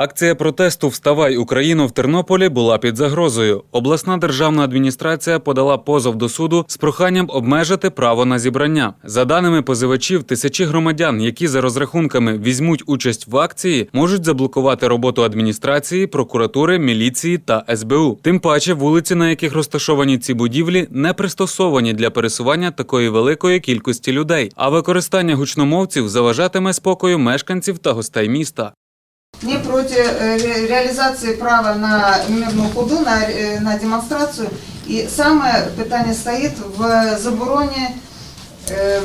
Акція протесту Вставай Україну в Тернополі була під загрозою. Обласна державна адміністрація подала позов до суду з проханням обмежити право на зібрання. За даними позивачів, тисячі громадян, які за розрахунками візьмуть участь в акції, можуть заблокувати роботу адміністрації, прокуратури, міліції та СБУ. Тим паче, вулиці, на яких розташовані ці будівлі, не пристосовані для пересування такої великої кількості людей. А використання гучномовців заважатиме спокою мешканців та гостей міста. Не проти е, реалізації права на мирну ходу, на, е, на демонстрацію. І саме питання стоїть в забороні е,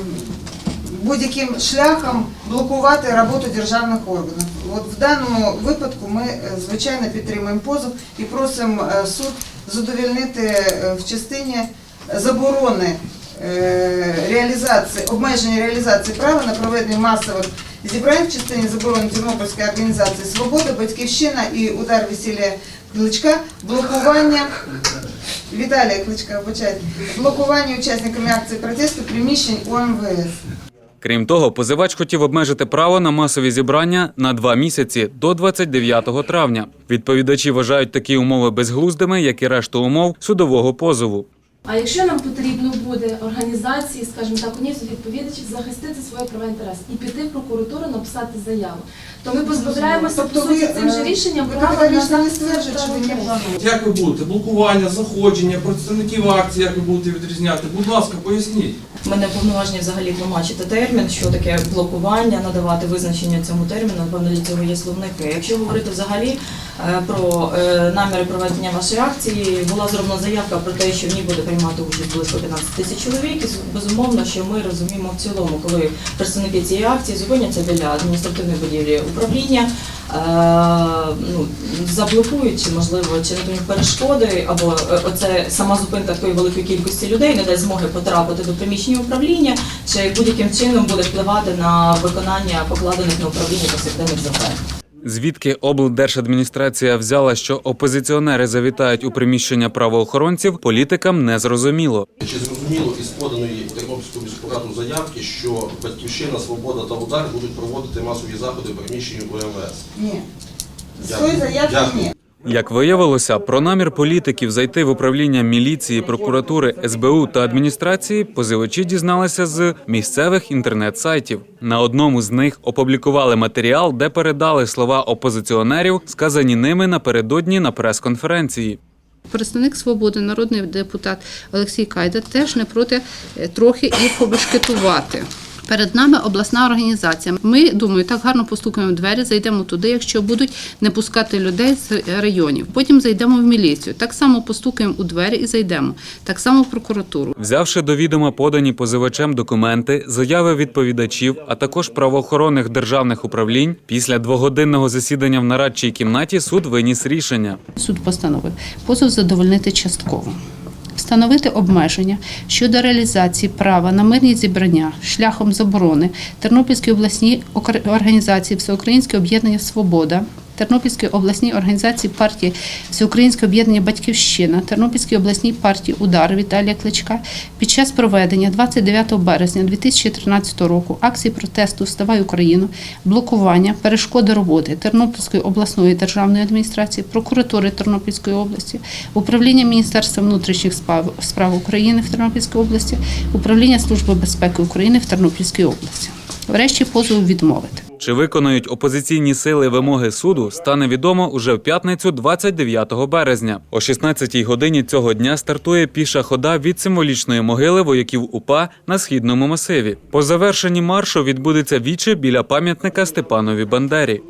будь-яким шляхом блокувати роботу державних органів. От в даному випадку ми, звичайно, підтримуємо позов і просимо суд задовільнити в частині заборони реалізації, обмеження реалізації права на проведення масових зібрань в частині заборони Тернопільської організації Свобода, Батьківщина і удар весілля Кличка, блокування Віталія Кличка, вибачайте, блокування учасниками акції протесту приміщень УМВС. Крім того, позивач хотів обмежити право на масові зібрання на два місяці до 29 травня. Відповідачі вважають такі умови безглуздими, як і решту умов судового позову. А якщо нам потрібно буде організації, скажімо так, унісу відповідачів захистити свої права і інтереси і піти в прокуратуру написати заяву, то ми позбавляємося по суті цим же рішенням ви права на захист стверджуєте, що ви не плануєте. Як ви будете? Блокування, заходження, представників акції, як ви будете відрізняти? Будь ласка, поясніть. Ми не повноважені взагалі тлумачити термін, що таке блокування, надавати визначення цьому терміну. Напевно, для цього є словники. Якщо говорити взагалі е, про е, наміри проведення вашої акції, була зроблена заявка про те, що в ній буде приймати участь близько 15 тисяч чоловік. І безумовно, що ми розуміємо в цілому, коли представники цієї акції зупиняться біля адміністративної будівлі управління. е, Ну, заблокують, чи можливо, чи не перешкоди, або е, оце сама зупинка такої великої кількості людей не дасть змоги потрапити до приміщення управління, чи будь-яким чином буде впливати на виконання покладених на управління повсякденних завдань. Звідки облдержадміністрація взяла, що опозиціонери завітають у приміщення правоохоронців, політикам не зрозуміло. Чи зрозуміло із поданої Тернопільському міською заявки, що Батьківщина, Свобода та Удар будуть проводити масові заходи в приміщенні ВМС? Ні. З Дякую. заявки Дякую. ні. Як виявилося, про намір політиків зайти в управління міліції, прокуратури, СБУ та адміністрації позивачі дізналися з місцевих інтернет-сайтів. На одному з них опублікували матеріал, де передали слова опозиціонерів, сказані ними напередодні на прес-конференції. Представник свободи, народний депутат Олексій Кайда теж не проти е, трохи і побешкетувати. Перед нами обласна організація. Ми думаю, так гарно постукаємо в двері, зайдемо туди, якщо будуть не пускати людей з районів. Потім зайдемо в міліцію. Так само постукаємо у двері і зайдемо. Так само в прокуратуру. Взявши до відома подані позивачем документи, заяви відповідачів, а також правоохоронних державних управлінь, після двогодинного засідання в нарадчій кімнаті суд виніс рішення. Суд постановив позов задовольнити частково. Встановити обмеження щодо реалізації права на мирні зібрання шляхом заборони Тернопільській обласній організації Всеукраїнське об'єднання Свобода, Тернопільській обласній організації партії Всеукраїнське об'єднання Батьківщина, Тернопільській обласній партії Удар Віталія Кличка під час проведення 29 березня 2013 року акції протесту Вставай Україну, блокування, перешкоди роботи Тернопільської обласної державної адміністрації, прокуратури Тернопільської області, управління Міністерства внутрішніх справ України в Тернопільській області, управління Служби безпеки України в Тернопільській області. Врешті позов відмовити. Чи виконають опозиційні сили вимоги суду, стане відомо уже в п'ятницю, 29 березня. О 16-й годині цього дня стартує піша хода від символічної могили вояків УПА на східному масиві. По завершенні маршу відбудеться віче біля пам'ятника Степанові Бандері.